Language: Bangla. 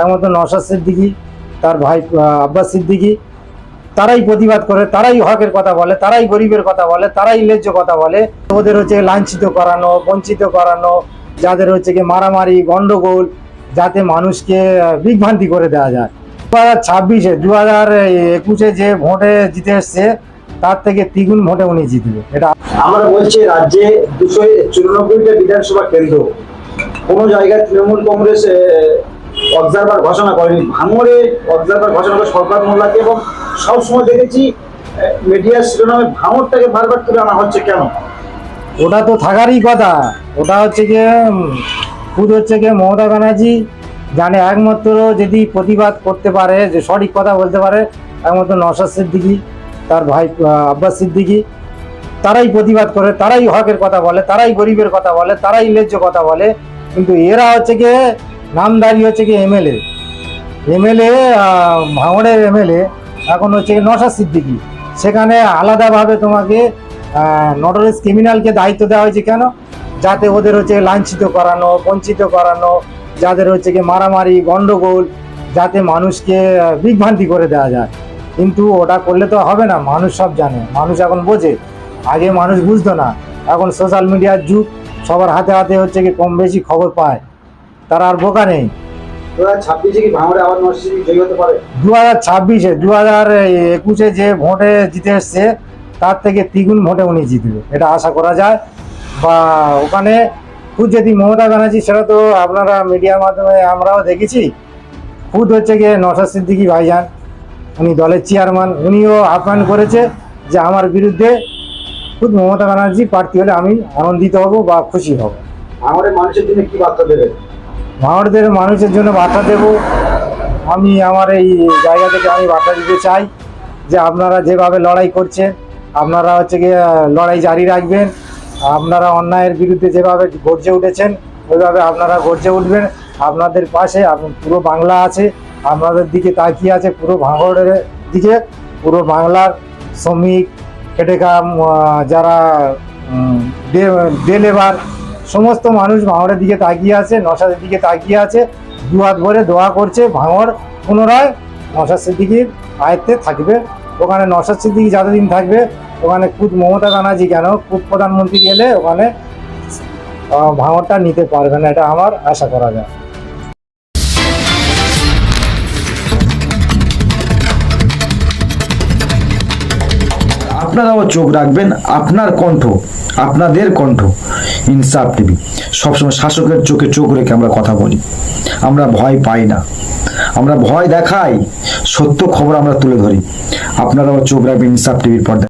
একমাত্র নসাদ সিদ্দিকি, তার ভাই আব্বাস সিদ্দিকি, তারাই প্রতিবাদ করে, তারাই হকের কথা বলে, তারাই গরিবের কথা বলে, তারাই ন্যায্য কথা বলে। ওদের হচ্ছে লাঞ্ছিত করানো, বঞ্চিত করানো, যাদের হচ্ছে কি মারামারি, গন্ডগোল, যাতে মানুষকে বিভ্রান্তি করে দেওয়া যায়। দু হাজার ছাব্বিশে, দু হাজার একুশে যে ভোটে জিতে এসছে, তার থেকে দ্বিগুণ ভোটে উনি জিতবে। এটা আমরা বলছি রাজ্যে দুশো চুরানব্বইটা বিধানসভা কেন্দ্র। কোনো জায়গায় তৃণমূল কংগ্রেস অবজারভার ঘোষণা করেনি। ভাঙড়ে অবজারভার ঘোষণা করে সরকার মোল্লাকে এবং সবসময় দেখেছি মিডিয়ার শিরোনামে ভাঙড়টাকে বারবার তুলে আনা হচ্ছে কেন? ওটা তো থাকারই কথা। ওটা হচ্ছে গিয়ে খুদ হচ্ছে গিয়ে মমতা ব্যানার্জি জানে একমাত্র যদি প্রতিবাদ করতে পারে, যে সঠিক কথা বলতে পারে, একমাত্র নসাদ সিদ্দিকি, তার ভাই আব্বাস সিদ্দিকি, তারাই প্রতিবাদ করে, তারাই হকের কথা বলে, তারাই গরিবের কথা বলে, তারাই ন্যায্য কথা বলে। কিন্তু এরা হচ্ছে গিয়ে নামদারি হচ্ছে গিয়ে এমএলএ এমএলএ ভাঙড়ের এমএলএ এখন হচ্ছে গিয়ে নসাদ সিদ্দিকি। সেখানে আলাদাভাবে তোমাকে নটরেস ক্রিমিনালকে দায়িত্ব দেওয়া হয়েছে কেন? যাতে ওদের হচ্ছে লাঞ্ছিত করানো, বঞ্চিত করানো, যাদের হচ্ছে কি মারামারি, গন্ডগোল, যাতে মানুষকে বিভ্রান্তি করে দেওয়া যায়। কিন্তু ওটা করলে তো হবে না, মানুষ সব জানে, মানুষ এখন বোঝে। আগে মানুষ বুঝতো না, এখন সোশ্যাল মিডিয়ার যুগ, সবার হাতে হাতে হচ্ছে কি কম বেশি খবর পায়। তারা আর বোকা নেই। দু হাজার ছাব্বিশে কি ভাঙড়ে আবার জয়ী হতে পারে? দু হাজার ছাব্বিশে দু হাজার একুশে যে ভোটে জিতে এসছে তার থেকে দ্বিগুণ ভোটে উনি জিতবে। এটা আশা করা যায়। বা ওখানে খুদ যদি মমতা ব্যানার্জি সেটা তো আপনারা মিডিয়ার মাধ্যমে আমরাও দেখেছি। খুদ হচ্ছে গিয়ে নসাদ সিদ্দিকি ভাইজান। উনি দলের চেয়ারম্যান। উনিও আহ্বান করেছে যে আমার বিরুদ্ধে খুদ মমতা ব্যানার্জি প্রার্থী হলে আমি আনন্দিত হব বা খুশি হব। ভাঙড়ের মানুষের জন্য কি বার্তা দেবে ভাঙড়দের মানুষের জন্য বার্তা দেব। আমি আমার এই জায়গা থেকে আমি বার্তা দিতে চাই যে আপনারা যেভাবে লড়াই করছেন, আপনারা হচ্ছে গিয়ে লড়াই জারি রাখবেন। আপনারা অন্যায়ের বিরুদ্ধে যেভাবে গর্জে উঠেছেন, ওইভাবে আপনারা গর্জে উঠবেন। আপনাদের পাশে পুরো বাংলা আছে, আপনাদের দিকে তাকিয়ে আছে পুরো ভাঙড়ের দিকে। পুরো বাংলার শ্রমিক খেটে যারা ডে লেবার সমস্ত মানুষ ভাঙড়ের দিকে তাকিয়ে আছে, নশাদের দিকে তাকিয়ে আছে দু হাত ভরে দোয়া করছে, ভাঙড় পুনরায় নশাদ সিদ্দিকির আয়ত্তে থাকবে। ওখানে নশাদ সিদ্দিকি যতদিন থাকবে, ওখানে খুদ মমতা ব্যানার্জি কেন? খুদ প্রধানমন্ত্রী গেলে ওখানে ভাঙড়টা নিতে পারবে না, এটা আমার আশা করা যায়। আপনারাও চোখ রাখবেন, আপনার কণ্ঠ, আপনাদের কণ্ঠ। ইনসাফ টিভি সবসময় শাসকের চোখে চোখ রেখে আমরা কথা বলি। আমরা ভয় পাই না। আমরা ভয় দেখাই। সত্য খবর আমরা তুলে ধরি। আপনারাও চোখ রাখবেন ইনসাফ টিভির পর্দায়।